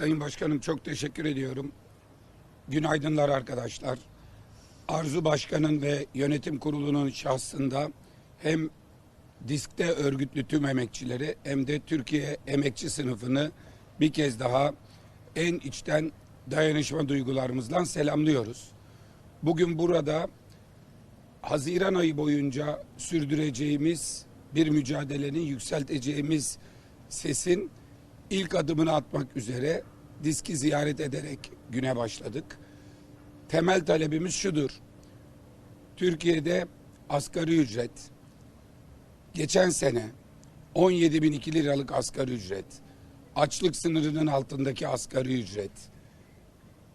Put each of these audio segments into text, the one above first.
Sayın Başkanım çok teşekkür ediyorum. Günaydınlar arkadaşlar. Arzu Başkan'ın ve yönetim kurulunun şahsında hem diskte örgütlü tüm emekçileri hem de Türkiye emekçi sınıfını bir kez daha en içten dayanışma duygularımızla selamlıyoruz. Bugün burada Haziran ayı boyunca sürdüreceğimiz bir mücadelenin yükselteceğimiz sesin ilk adımını atmak üzere diski ziyaret ederek güne başladık. Temel talebimiz şudur. Türkiye'de asgari ücret geçen sene 17.002 liralık asgari ücret, açlık sınırının altındaki asgari ücret,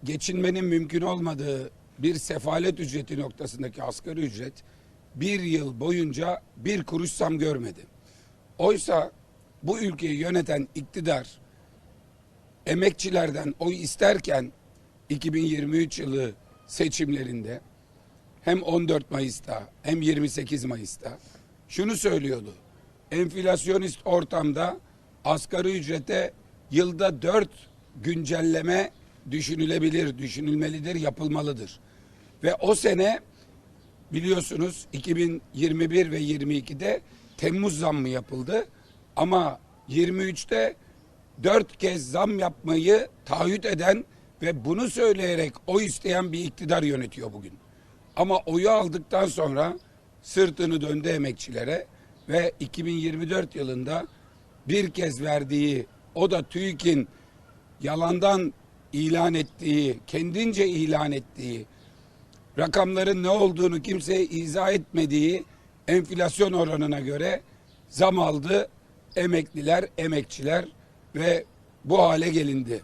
geçinmenin mümkün olmadığı bir sefalet ücreti noktasındaki asgari ücret bir yıl boyunca bir kuruş zam görmedi. Oysa bu ülkeyi yöneten iktidar emekçilerden oy isterken 2023 yılı seçimlerinde hem 14 Mayıs'ta hem 28 Mayıs'ta şunu söylüyordu. Enflasyonist ortamda asgari ücrete yılda 4 güncelleme düşünülebilir, düşünülmelidir, yapılmalıdır. Ve o sene biliyorsunuz 2021 ve 22'de Temmuz zammı yapıldı. Ama 23'te dört kez zam yapmayı taahhüt eden ve bunu söyleyerek oy isteyen bir iktidar yönetiyor bugün. Ama oyu aldıktan sonra sırtını döndü emekçilere ve 2024 yılında bir kez verdiği o da TÜİK'in yalandan ilan ettiği, kendince ilan ettiği rakamların ne olduğunu kimseye izah etmediği enflasyon oranına göre zam aldı emekliler, emekçiler ve bu hale gelindi.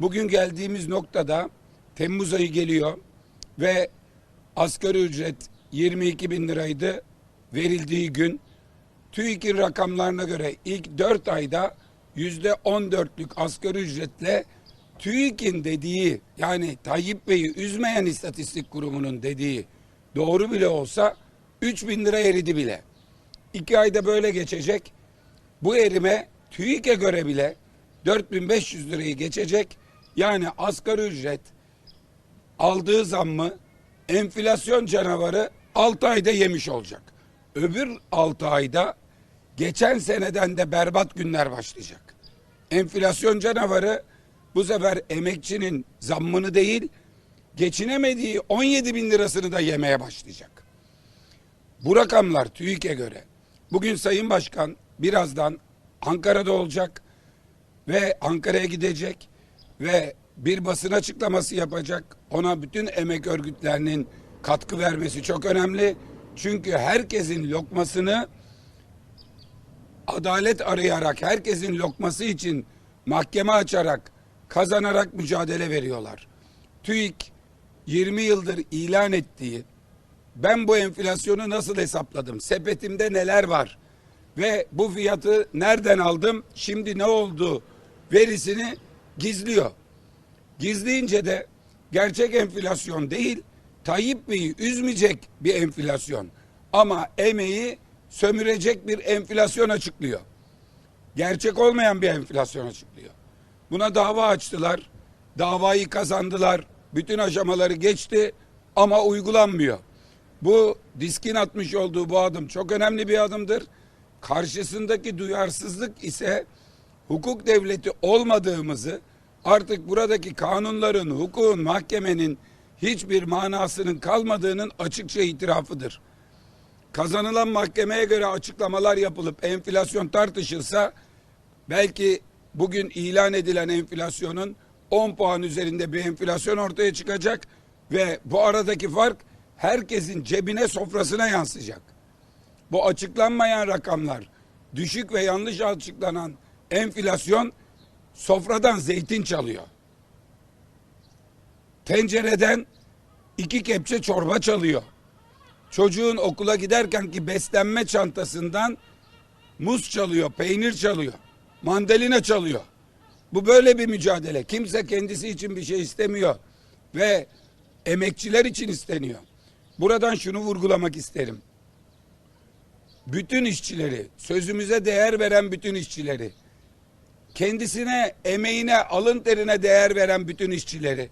Bugün geldiğimiz noktada Temmuz ayı geliyor ve asgari ücret 22 bin liraydı verildiği gün. TÜİK'in rakamlarına göre ilk 4 ayda yüzde 14'lük asgari ücretle TÜİK'in dediği yani Tayyip Bey'i üzmeyen istatistik kurumunun dediği doğru bile olsa 3 bin lira eridi bile. İki ayda böyle geçecek. Bu erime TÜİK'e göre bile 4500 lirayı geçecek. Yani asgari ücret aldığı zammı enflasyon canavarı 6 ayda yemiş olacak. Öbür 6 ayda geçen seneden de berbat günler başlayacak. Enflasyon canavarı bu sefer emekçinin zammını değil geçinemediği 17 bin lirasını da yemeye başlayacak. Bu rakamlar TÜİK'e göre. Bugün Sayın Başkan birazdan Ankara'da olacak ve Ankara'ya gidecek ve bir basın açıklaması yapacak. Ona bütün emek örgütlerinin katkı vermesi çok önemli. Çünkü herkesin lokmasını adalet arayarak, herkesin lokması için mahkeme açarak, kazanarak mücadele veriyorlar. TÜİK 20 yıldır ilan ettiği ben bu enflasyonu nasıl hesapladım? Sepetimde neler var? Ve bu fiyatı nereden aldım? Şimdi ne oldu? Verisini gizliyor. Gizleyince de gerçek enflasyon değil, Tayyip Bey'i üzmeyecek bir enflasyon. Ama emeği sömürecek bir enflasyon açıklıyor. Gerçek olmayan bir enflasyon açıklıyor. Buna dava açtılar. Davayı kazandılar. Bütün aşamaları geçti ama uygulanmıyor. Bu diskin atmış olduğu bu adım çok önemli bir adımdır. Karşısındaki duyarsızlık ise hukuk devleti olmadığımızı artık buradaki kanunların, hukukun, mahkemenin hiçbir manasının kalmadığının açıkça itirafıdır. Kazanılan mahkemeye göre açıklamalar yapılıp enflasyon tartışılsa belki bugün ilan edilen enflasyonun 10 puan üzerinde bir enflasyon ortaya çıkacak ve bu aradaki fark herkesin cebine sofrasına yansıyacak. Bu açıklanmayan rakamlar, düşük ve yanlış açıklanan enflasyon sofradan zeytin çalıyor. Tencereden iki kepçe çorba çalıyor. Çocuğun okula giderken ki beslenme çantasından muz çalıyor, peynir çalıyor, mandalina çalıyor. Bu böyle bir mücadele. Kimse kendisi için bir şey istemiyor ve emekçiler için isteniyor. Buradan şunu vurgulamak isterim. Bütün işçileri, sözümüze değer veren bütün işçileri kendisine, emeğine, alın terine değer veren bütün işçileri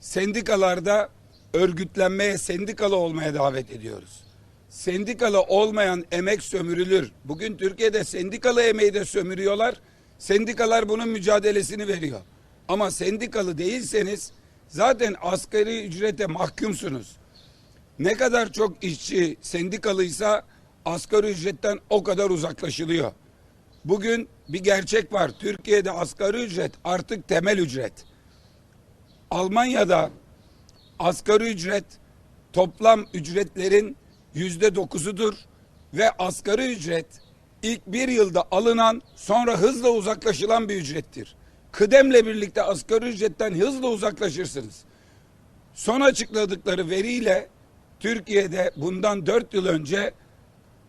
sendikalarda örgütlenmeye, sendikalı olmaya davet ediyoruz. Sendikalı olmayan emek sömürülür. Bugün Türkiye'de sendikalı emeği de sömürüyorlar. Sendikalar bunun mücadelesini veriyor. Ama sendikalı değilseniz zaten asgari ücrete mahkumsunuz. Ne kadar çok işçi sendikalıysa asgari ücretten o kadar uzaklaşılıyor. Bugün bir gerçek var. Türkiye'de asgari ücret artık temel ücret. Almanya'da asgari ücret toplam ücretlerin yüzde dokuzudur ve asgari ücret ilk bir yılda alınan sonra hızla uzaklaşılan bir ücrettir. Kıdemle birlikte asgari ücretten hızla uzaklaşırsınız. Son açıkladıkları veriyle Türkiye'de bundan dört yıl önce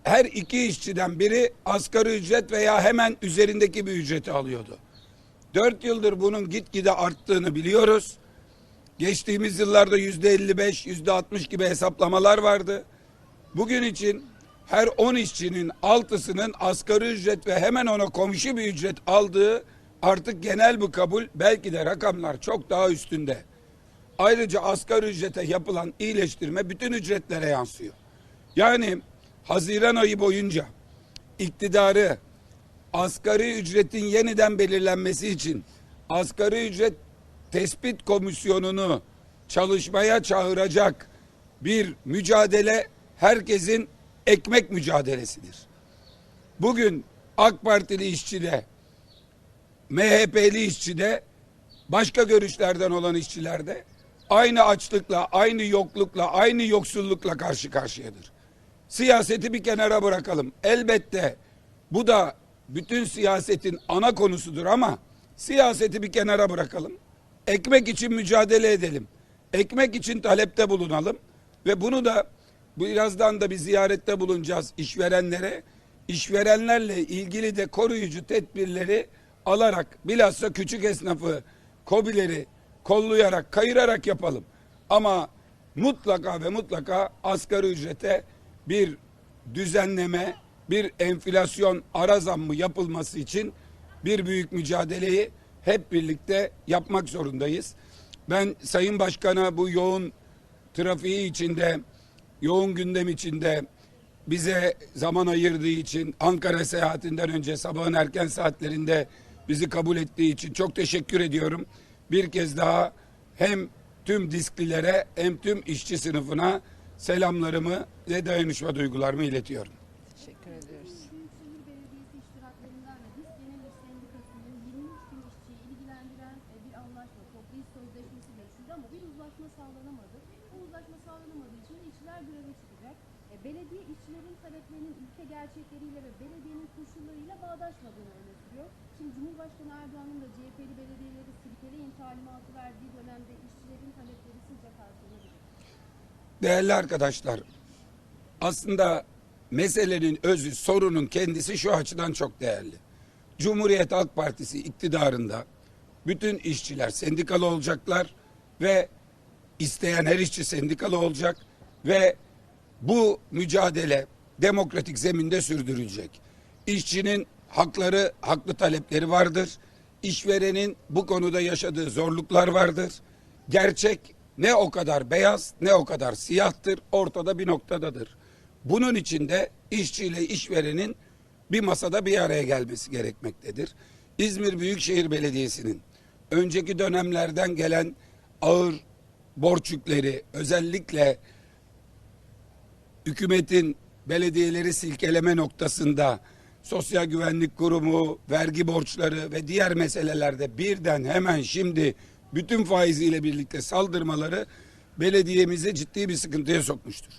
her iki işçiden biri asgari ücret veya hemen üzerindeki bir ücreti alıyordu. Dört yıldır bunun gitgide arttığını biliyoruz. Geçtiğimiz yıllarda yüzde 55, yüzde 60 gibi hesaplamalar vardı. Bugün için her 10 işçinin altısının asgari ücret ve hemen ona komşu bir ücret aldığı artık genel bir kabul. Belki de rakamlar çok daha üstünde. Ayrıca asgari ücrete yapılan iyileştirme bütün ücretlere yansıyor. Yani Haziran ayı boyunca iktidarı asgari ücretin yeniden belirlenmesi için asgari ücret tespit komisyonunu çalışmaya çağıracak bir mücadele herkesin ekmek mücadelesidir. Bugün AK Partili işçi de MHP'li işçi de başka görüşlerden olan işçiler de aynı açlıkla, aynı yoklukla, aynı yoksullukla karşı karşıyadır. Siyaseti bir kenara bırakalım. Elbette bu da bütün siyasetin ana konusudur ama siyaseti bir kenara bırakalım. Ekmek için mücadele edelim. Ekmek için talepte bulunalım ve bunu da birazdan da bir ziyarette bulunacağız işverenlere. İşverenlerle ilgili de koruyucu tedbirleri alarak bilhassa küçük esnafı, kobileri kollayarak, kayırarak yapalım. Ama mutlaka ve mutlaka asgari ücrete bir düzenleme, bir enflasyon ara zammı yapılması için bir büyük mücadeleyi hep birlikte yapmak zorundayız. Ben Sayın Başkan'a bu yoğun trafiği içinde, yoğun gündem içinde bize zaman ayırdığı için Ankara seyahatinden önce sabahın erken saatlerinde bizi kabul ettiği için çok teşekkür ediyorum. Bir kez daha hem tüm disklilere hem tüm işçi sınıfına selamlarımı ve dayanışma duygularımı iletiyorum. Teşekkür ediyoruz. Büyükşehir Belediyesi iştiraklerinden ve biz genel iş sendikasının 23 bin işçiyi ilgilendiren bir anlaşma, toplu iş sözleşmesi görüşüldü ama bir uzlaşma sağlanamadı. Bu uzlaşma sağlanamadığı için de işçiler greve çıkacak. Belediye işçilerin taleplerinin ülke gerçekleriyle ve belediyenin koşullarıyla bağdaşmadığını öne sürüyor. Şimdi Cumhurbaşkanı Erdoğan'ın da CHP'li belediyeleri silkeleyin talimatı verdiği dönemde işçilerin talepleri? Değerli arkadaşlar, aslında meselenin özü, sorunun kendisi şu açıdan çok değerli. Cumhuriyet Halk Partisi iktidarında bütün işçiler sendikalı olacaklar ve isteyen her işçi sendikalı olacak ve bu mücadele demokratik zeminde sürdürülecek. İşçinin hakları, haklı talepleri vardır. İşverenin bu konuda yaşadığı zorluklar vardır. Gerçek ne o kadar beyaz ne o kadar siyahtır. Ortada bir noktadadır. Bunun içinde işçiyle işverenin bir masada bir araya gelmesi gerekmektedir. İzmir Büyükşehir Belediyesi'nin önceki dönemlerden gelen ağır borç yükleri özellikle hükümetin belediyeleri silkeleme noktasında sosyal güvenlik kurumu, vergi borçları ve diğer meselelerde birden hemen şimdi bütün faiziyle birlikte saldırmaları belediyemizi ciddi bir sıkıntıya sokmuştur.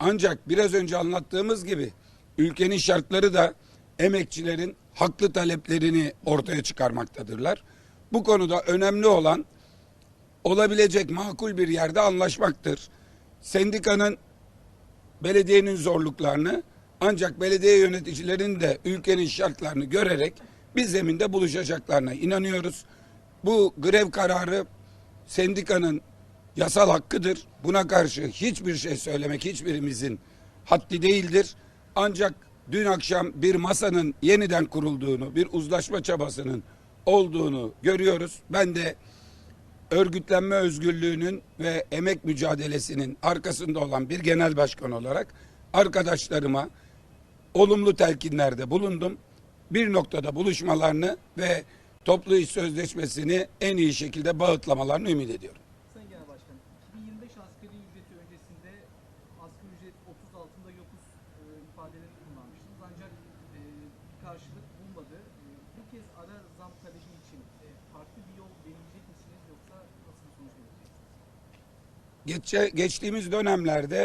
Ancak biraz önce anlattığımız gibi ülkenin şartları da emekçilerin haklı taleplerini ortaya çıkarmaktadırlar. Bu konuda önemli olan olabilecek makul bir yerde anlaşmaktır. Sendikanın belediyenin zorluklarını ancak belediye yöneticilerinin de ülkenin şartlarını görerek bir zeminde buluşacaklarına inanıyoruz. Bu grev kararı sendikanın yasal hakkıdır. Buna karşı hiçbir şey söylemek hiçbirimizin haddi değildir. Ancak dün akşam bir masanın yeniden kurulduğunu, bir uzlaşma çabasının olduğunu görüyoruz. Ben de örgütlenme özgürlüğünün ve emek mücadelesinin arkasında olan bir genel başkan olarak arkadaşlarıma olumlu telkinlerde bulundum. Bir noktada buluşmalarını ve toplu iş sözleşmesini en iyi şekilde bağıtlamalarını ümit ediyorum. Sayın Genel Başkanım, 2025 asgari ücreti öncesinde asgari ücret 30 altında yokuz e, ifadelerini kullanmıştınız. Ancak e, bir karşılık bulmadı. E, bu kez ara zam talebi için e, farklı bir yol deneyecek misiniz yoksa nasıl bir sonuç? Geçe, geçtiğimiz dönemlerde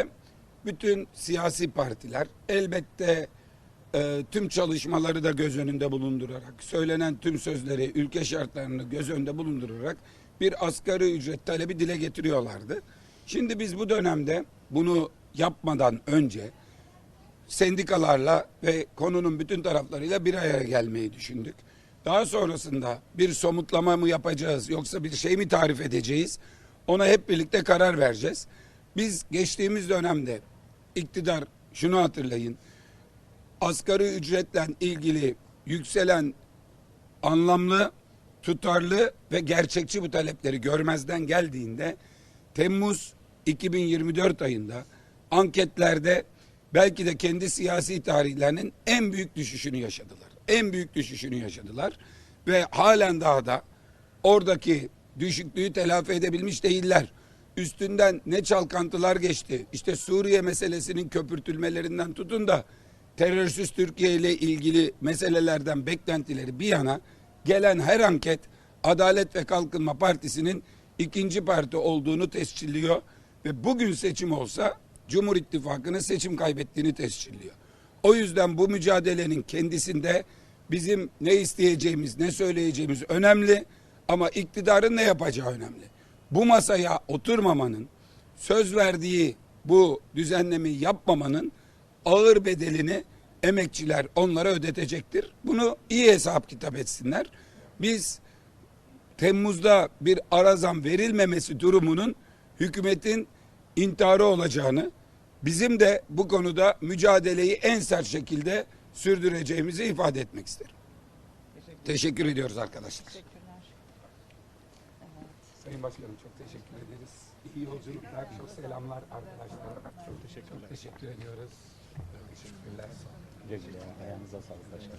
bütün siyasi partiler elbette e, tüm çalışmaları da göz önünde bulundurarak, söylenen tüm sözleri, ülke şartlarını göz önünde bulundurarak bir asgari ücret talebi dile getiriyorlardı. Şimdi biz bu dönemde bunu yapmadan önce sendikalarla ve konunun bütün taraflarıyla bir araya gelmeyi düşündük. Daha sonrasında bir somutlama mı yapacağız yoksa bir şey mi tarif edeceğiz? Ona hep birlikte karar vereceğiz. Biz geçtiğimiz dönemde iktidar şunu hatırlayın. Asgari ücretle ilgili yükselen anlamlı, tutarlı ve gerçekçi bu talepleri görmezden geldiğinde Temmuz 2024 ayında anketlerde belki de kendi siyasi tarihlerinin en büyük düşüşünü yaşadılar. En büyük düşüşünü yaşadılar ve halen daha da oradaki düşüklüğü telafi edebilmiş değiller. Üstünden ne çalkantılar geçti. İşte Suriye meselesinin köpürtülmelerinden tutun da terörsüz Türkiye ile ilgili meselelerden beklentileri bir yana gelen her anket Adalet ve Kalkınma Partisi'nin ikinci parti olduğunu tescilliyor ve bugün seçim olsa Cumhur İttifakı'nın seçim kaybettiğini tescilliyor. O yüzden bu mücadelenin kendisinde bizim ne isteyeceğimiz, ne söyleyeceğimiz önemli ama iktidarın ne yapacağı önemli. Bu masaya oturmamanın, söz verdiği bu düzenlemeyi yapmamanın ağır bedelini emekçiler onlara ödetecektir. Bunu iyi hesap kitap etsinler. Biz Temmuz'da bir ara zam verilmemesi durumunun hükümetin intiharı olacağını, bizim de bu konuda mücadeleyi en sert şekilde sürdüreceğimizi ifade etmek isterim. Teşekkür ediyoruz arkadaşlar. Teşekkürler. Sayın Başkanım çok teşekkür ederiz. İyi yolculuklar, çok selamlar arkadaşlar. Çok teşekkürler. Çok teşekkür ediyoruz. Teşekkürler. Güle ayağınıza sağlık başkanım.